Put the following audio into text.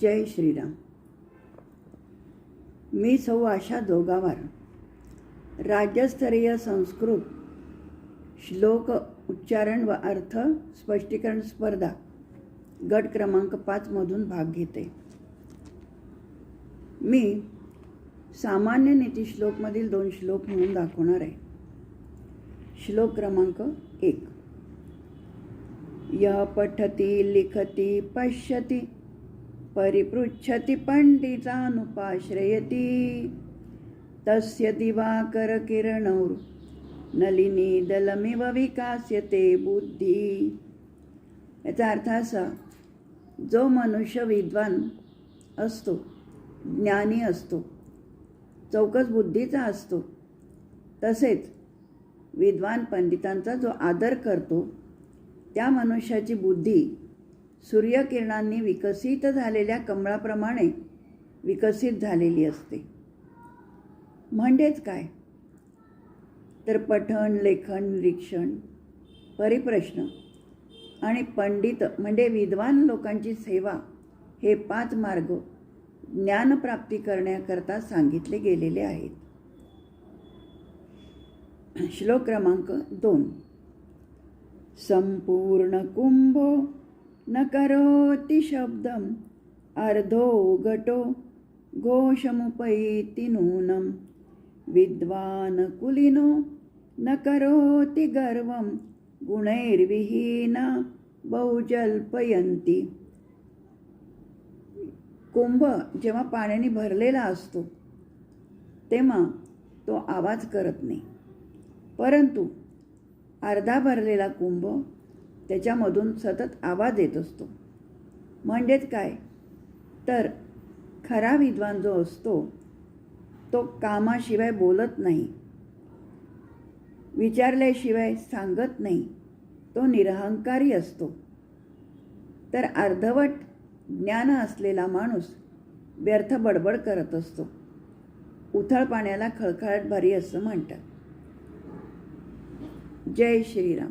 जय श्रीराम. मी सौ आशा जोगावार राज्यस्तरीय संस्कृत श्लोक उच्चारण व अर्थ स्पष्टीकरण स्पर्धा गट क्रमांक पाचमधून भाग घेते. मी सामान्य नीती श्लोकमधील दोन श्लोक म्हणून दाखवणार आहे. श्लोक क्रमांक एक. यह पठती लिखती पश्यती परिपृच्छति पण्डितानुपाश्रयति तस्य दिवाकरकिरणौ नलिनी दलमिव विकास्यते बुद्धी। याचा अर्थ असा जो मनुष्य विद्वान असतो ज्ञानी असतो चौकस बुद्धीचा असतो तसेच विद्वान पंडितांचा जो आदर करतो त्या मनुष्याची बुद्धी सूर्यकिरणांनी विकसित झालेल्या कमळाप्रमाणे विकसित झालेली असते. म्हणजेच काय? तर पठण लेखन निरीक्षण परिप्रश्न आणि पंडित म्हणजे विद्वान लोकांची सेवा हे पाच मार्ग ज्ञानप्राप्ती करण्याकरता सांगितले गेलेले आहेत. श्लोक क्रमांक दोन. संपूर्ण कुंभ न करोति शब्दम् अर्धो घटो घोषमुपैति नूनं। विद्वान कुलिनो न करोति गर्वं गुणैर्विहीना बहुजल्पयन्ति। कुंभ जेव्हा पाण्याने भरलेला असतो तेव्हा तो आवाज करत नाही. परंतु अर्धा भरलेला कुंभ त्याच्यामधून सतत आवाज येत असतो. म्हणजेच काय? तर खरा विद्वान जो असतो तो कामाशिवाय बोलत नाही. विचारल्याशिवाय सांगत नाही. तो निरहंकारी असतो. तर अर्धवट ज्ञान असलेला माणूस व्यर्थ बडबड करत असतो. उथळ पाण्याला खळखळाट भारी असं म्हणतात. जय श्रीराम.